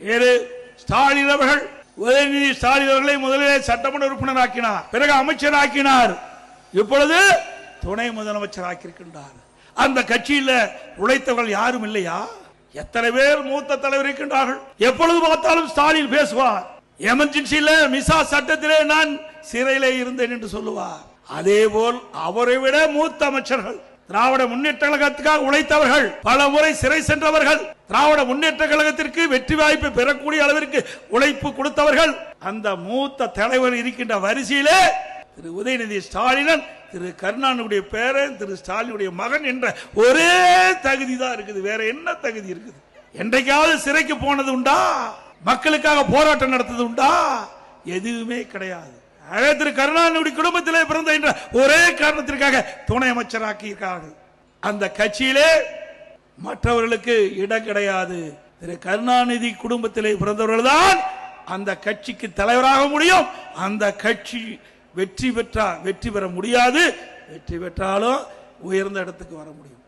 ஏறு. ஸ்டாலின் அவர்கள் உதயநிதி ஸ்டாலின் அவர்களை முதலிலே சட்டமன்ற உறுப்பினர் ஆக்கினார் பிறகு அமைச்சர் ஆக்கினார் இப்பொழுது துணை முதலமைச்சர் ஆக்கியிருக்கின்றார் அந்த கட்சியில் உழைத்தவர்கள் யாரும் இல்லையா? எத்தனை பேர் மூத்த தலைவர் இருக்கின்றார்கள்? எப்பொழுது பார்த்தாலும் ஸ்டாலின் பேசுவார். எமர்ஜென்சியில் மிசா சட்டத்திலே நான் சிறையிலே இருந்தேன் என்று சொல்லுவார். அதே போல் அவரை விட மூத்த அமைச்சர்கள் திராவிட முன்னேற்ற கழகத்துக்காக உழைத்தவர்கள் பல முறை சிறை சென்றவர்கள் திராவிட முன்னேற்ற கழகத்திற்கு வெற்றி வாய்ப்பு பெறக்கூடிய அளவிற்கு உழைப்பு கொடுத்தவர்கள் அந்த மூத்த தலைவர் இருக்கின்ற வரிசையிலே திரு உதயநிதி ஸ்டாலினன் திரு கருணாநிதியுடைய பேரன் திரு ஸ்டாலினுடைய மகன் என்ற ஒரே தகுதி தான் இருக்குது. வேற என்ன தகுதி இருக்குது? என்றைக்காவது சிறைக்கு போனது உண்டா? மக்களுக்காக போராட்டம் நடத்தது உண்டா? எதுவுமே கிடையாது. அதே திரு கருணாநிதி குடும்பத்திலே பிறந்த என்ற ஒரே காரணத்திற்காக துணை அமைச்சராக்கி இருக்கார்கள் அந்த கட்சியிலே மற்றவர்களுக்கு இடம் கிடையாது. திரு கருணாநிதி குடும்பத்திலே பிறந்தவர்கள் தான் அந்த கட்சிக்கு தலைவராக முடியும். அந்த கட்சி வெற்றி பெற்றா வெற்றி பெற முடியாது. வெற்றி பெற்றாலும் உயர்ந்த இடத்துக்கு வர முடியும்.